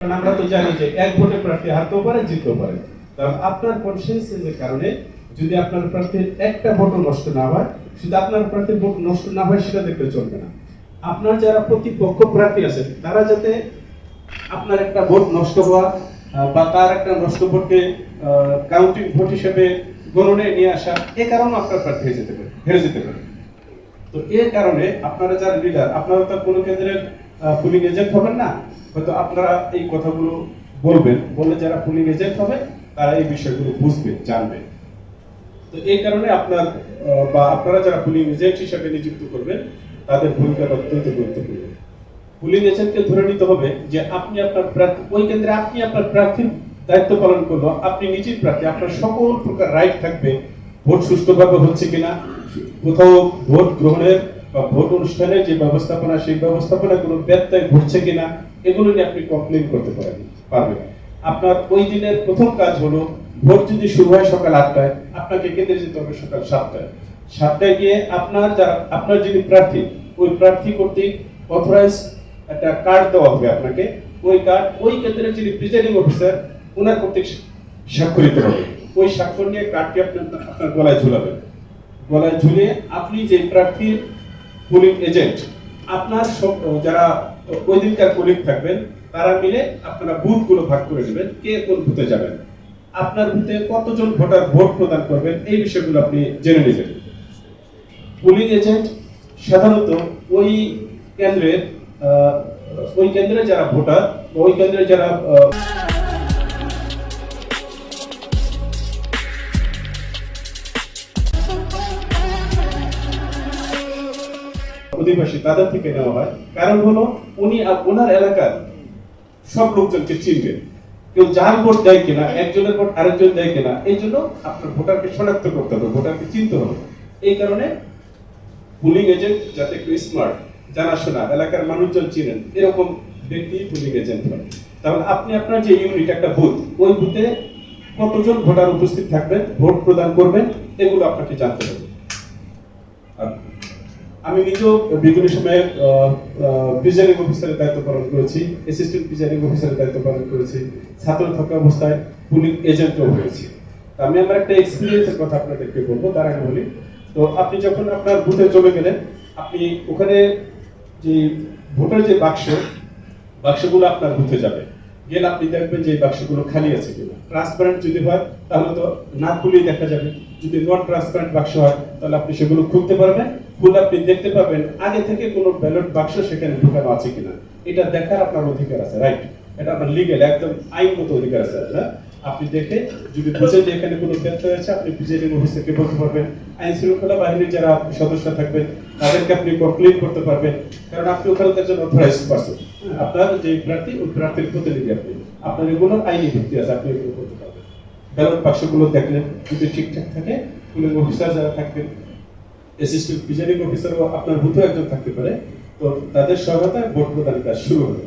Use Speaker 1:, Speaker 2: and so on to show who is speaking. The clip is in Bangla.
Speaker 1: আমরা তো জানি যে এক ভোটে প্রার্থী হারতেও পারে, জিততেও পারে। কারণ আপনার কনসিয়েন্সের কারণে যদি আপনার প্রার্থীর একটা ভোটও নষ্ট না হয়, শুধু আপনার প্রার্থীর ভোট নষ্ট না হয় সেটা দেখলে চলবে না। আপনার যারা প্রতিপক্ষ প্রার্থী আছে, তারা যাতে আপনার একটা ভোট নষ্ট হওয়া বা তার একটা নষ্ট ভোটকে কাউন্টিং ভোট হিসেবে গণনে নিয়ে আসা, এ কারণে আপনার প্রার্থী হয়ে যেতে পারে, হেরে যেতে পারে। তো এর কারণে আপনারা যারা লিডার আপনারা তো কোনো কেন্দ্রের পুলিং এজেন্ট হবেন না। হয়তো আপনারা এই কথাগুলো বলবেন। বলে যারা পুলিং এজেন্ট হবে, তারা এই বিষয়গুলো বুঝবে, জানবে। তো এই কারণে আপনার বা আপনারা যারা পুলিং এজেন্ট হিসেবে নিযুক্ত করবেন, তাদের ভূমিকা অত্যন্ত গুরুত্বপূর্ণ। পুলিং এজেন্টকে ধরে নিতে হবে যে আপনি আপনার প্রার্থী, ওই কেন্দ্রে আপনি আপনার প্রার্থীর দায়িত্ব পালন করল, আপনি নিজের প্রার্থী, আপনার সকল প্রকার রাইট থাকবে। ভোট সুষ্ঠুভাবে হচ্ছে কিনা, কোথাও ভোট গ্রহণের বা ভোট অনুষ্ঠানের যে ব্যবস্থাপনা, সেই ব্যবস্থাপনা কোনো ব্যত্যয় ঘটছে কিনা, এগুলো নিয়ে আপনি কমপ্লেন করতে পারেন, পারবেন। আপনার ওই দিনের প্রথম কাজ হলো, ভোট যদি শুরু হয় সকাল আটটায়, আপনাকে কেন্দ্রে যেতে হবে সকাল সাতটায়। সাতটায় গিয়ে আপনার যারা, আপনার যিনি প্রার্থী, ওই প্রার্থী কর্তৃক অথরাইজ একটা কার্ড দেওয়া হবে আপনাকে। ওই কার্ড ওই কেন্দ্রের যিনি প্রিজাইডিং অফিসার ওনার কর্তৃক স্বাক্ষরিত হবে। ওই স্বাক্ষর নিয়ে কার্ডটি আপনার আপনার গলায় ঝুলাবেন গলায় ঝুলিয়ে আপনি যে প্রার্থীর পুলিং এজেন্ট আপনার যারা ওই দিনকার পুলিং থাকবেন, তারা মিলে আপনারা বুথগুলো ভাগ করে নেবেন, কে কোন বুথে যাবেন। আপনার বুথে কতজন ভোটার ভোট প্রদান করবেন, এই বিষয়গুলো আপনি জেনে নেবেন। পুলিং এজেন্ট সাধারণত ওই কেন্দ্রের ওই কেন্দ্রে যারা ভোটার, ওই কেন্দ্রে যারা অধিবাসী তাদের থেকে নেওয়া হয়। কারণ হলো, উনি ওনার এলাকার সব লোকজনকে চিনবেন। কেউ যার ভোট দেয় কিনা, একজনের ভোট আরেকজন দেয় কিনা, এই জন্য আপনার ভোটারকে শনাক্ত করতে হবে, ভোটারকে চিনতে হবে। এই কারণে পুলিং এজেন্ট যাতে একটু স্মার্ট জানাশোনা, এলাকার মানুষজন চিনেন, এরকম ব্যক্তি পুলিং এজেন্ট হয়। তাহলে আপনি আপনার যে ইউনিট একটা বুথ ওই বুথে কতজন ভোটার উপস্থিত থাকবেন, ভোট প্রদান করবেন, এগুলো আপনাকে জানতে হবে। আমি নিজেও বিভিন্ন সময়ে প্রিজাইডিং অফিসারের দায়িত্ব পালন করেছি অ্যাসিস্ট্যান্ট প্রিজাইডিং অফিসারের দায়িত্ব পালন করেছি, ছাত্র থাকা অবস্থায় পুলিং এজেন্টও হয়েছি। আমি আমার একটা এক্সপিরিয়েন্সের কথা আপনাদেরকে বলব, তার আগে বলি। তো আপনি যখন আপনার বুথে চলে গেলেন, আপনি ওখানে যে ভোটার যে বাক্স, বাক্সগুলো আপনার বুথে যাবে। গেলে আপনি দেখবেন যে বাক্সগুলো খালি আছে কিনা। ট্রান্সপারেন্ট যদি হয়, তাহলে তো না খুলেই দেখা যাবে। যদি নন ট্রান্সপারেন্ট বাক্স হয়, তাহলে আপনি সেগুলো খুলতে পারবেন। খুলে আপনি দেখতে পাবেন, আগে থেকে কোনো ব্যালট বাক্স সেখানে ঢুকানো আছে কিনা। এটা দেখার আপনার অধিকার আছে রাইট এটা আপনার লিগেল একদম আইনগত অধিকার আছে আপনার আপনি দেখে, যদি বুঝেন যে এখানে কোনো ব্যর্থ আছে আপনি প্রিজাইডিং অফিসারকে বলতে পারবেন। আইন শৃঙ্খলা বাহিনীর যারা সদস্য থাকবেন তাদেরকে আপনি কমপ্লেন করতে পারবেন। কারণ আপনি ওখানে একজন অথরাইজ পারসন আপনার যে প্রার্থী, ওই প্রার্থীর প্রতিনিধি আপনি। আপনার এগুলো আইনি ভিত্তি আছে, আপনি এগুলো করতে পারবেন। ব্যালট বাক্সগুলো দেখলেন যদি ঠিকঠাক থাকে পুলিং অফিসার যারা থাকবেন অ্যাসিস্ট্যান্ট প্রিজাইডিং অফিসারও আপনার মতো একজন থাকতে পারে। তো তাদের সহায়তায় ভোট প্রদান কাজ শুরু হবে।